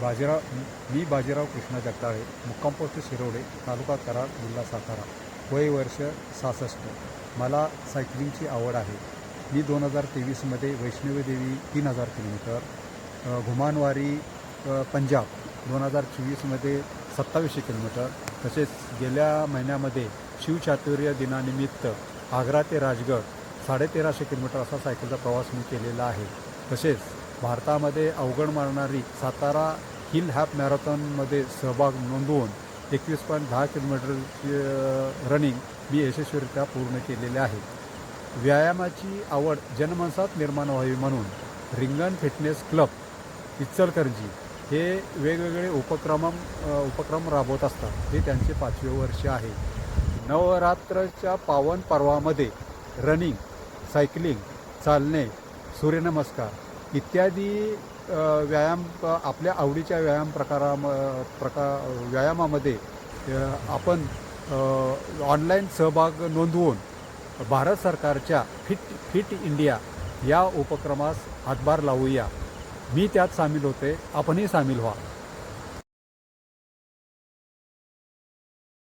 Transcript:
बाजीराव मी बाजीराव कृष्णा जगदाळे मुक्काम पोस्ट शिरोडे तालुका कराड जिल्हा सातारा. वय वर्ष सहासष्ट. मला सायकलिंगची आवड आहे. मी दोन हजार तेवीसमध्ये वैष्णवी देवी तीन हजार किलोमीटर घुमानवारी पंजाब दोन हजार चोवीसमध्ये सत्तावीसशे किलोमीटर तसेच गेल्या महिन्यामध्ये शिवचातुर्य दिनानिमित्त आग्रा ते राजगड साडेतेराशे किलोमीटर असा सायकलचा प्रवास मी केलेला आहे. तसेच भारतामध्ये अवघड मारणारी सातारा हिल हॅप मॅरेथॉनमध्ये सहभाग नोंदवून एकवीस पॉईंट दहा किलोमीटरची रनिंग मी यशस्वीरित्या पूर्ण केलेले आहे. व्यायामाची आवड जनमानसात निर्माण व्हावी म्हणून रिंगण फिटनेस क्लब इचलकरंजी हे वेगवेगळे उपक्रम उपक्रम राबवत असतात. हे त्यांचे पाचवे वर्ष आहे. नवरात्रच्या पावन पर्वामध्ये रनिंग सायकलिंग चालणे सूर्यनमस्कार इत्यादी व्यायाम आपल्या आवडीच्या व्यायाम प्रकारा प्रकार व्यायामामध्ये आपण ऑनलाईन सहभाग नोंदवून भारत सरकारच्या फिट फिट इंडिया या उपक्रमास हातभार लावूया. मी त्यात सामील होते. आपणही सामील व्हा.